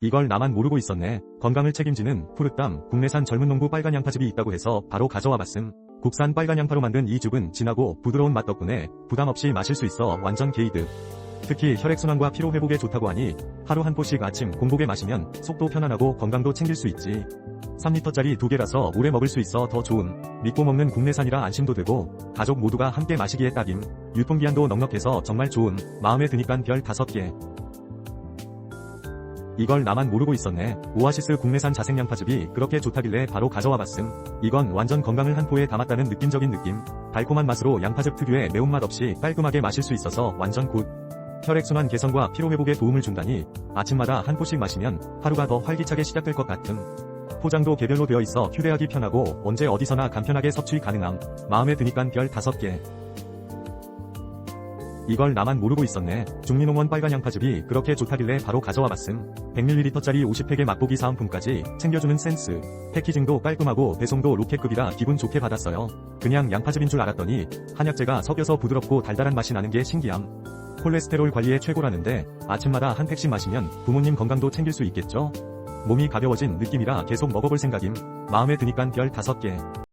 이걸 나만 모르고 있었네. 건강을 책임지는 푸르땀 국내산 젊은 농부 빨간 양파즙이 있다고 해서 바로 가져와 봤음. 국산 빨간 양파로 만든 이 즙은 진하고 부드러운 맛 덕분에 부담 없이 마실 수 있어 완전 게이드. 특히 혈액순환과 피로 회복에 좋다고 하니 하루 한 포씩 아침 공복에 마시면 속도 편안하고 건강도 챙길 수 있지. 3리터짜리 두 개라서 오래 먹을 수 있어 더 좋음. 믿고 먹는 국내산이라 안심도 되고 가족 모두가 함께 마시기에 딱임. 유통기한도 넉넉해서 정말 좋음. 마음에 드니깐 별 5개. 이걸 나만 모르고 있었네. 오아시스 국내산 자생양파즙이 그렇게 좋다길래 바로 가져와 봤음. 이건 완전 건강을 한 포에 담았다는 느낌적인 느낌. 달콤한 맛으로 양파즙 특유의 매운맛 없이 깔끔하게 마실 수 있어서 완전 굿. 혈액순환 개선과 피로회복에 도움을 준다니 아침마다 한 포씩 마시면 하루가 더 활기차게 시작될 것 같음. 포장도 개별로 되어 있어 휴대하기 편하고 언제 어디서나 간편하게 섭취 가능함. 마음에 드니깐 별 5개. 이걸 나만 모르고 있었네. 중미농원 빨간 양파즙이 그렇게 좋다길래 바로 가져와 봤음. 100ml짜리 50팩의 맛보기 사은품까지 챙겨주는 센스. 패키징도 깔끔하고 배송도 로켓급이라 기분 좋게 받았어요. 그냥 양파즙인 줄 알았더니 한약재가 섞여서 부드럽고 달달한 맛이 나는 게 신기함. 콜레스테롤 관리에 최고라는데 아침마다 한 팩씩 마시면 부모님 건강도 챙길 수 있겠죠? 몸이 가벼워진 느낌이라 계속 먹어볼 생각임. 마음에 드니깐 별 5개.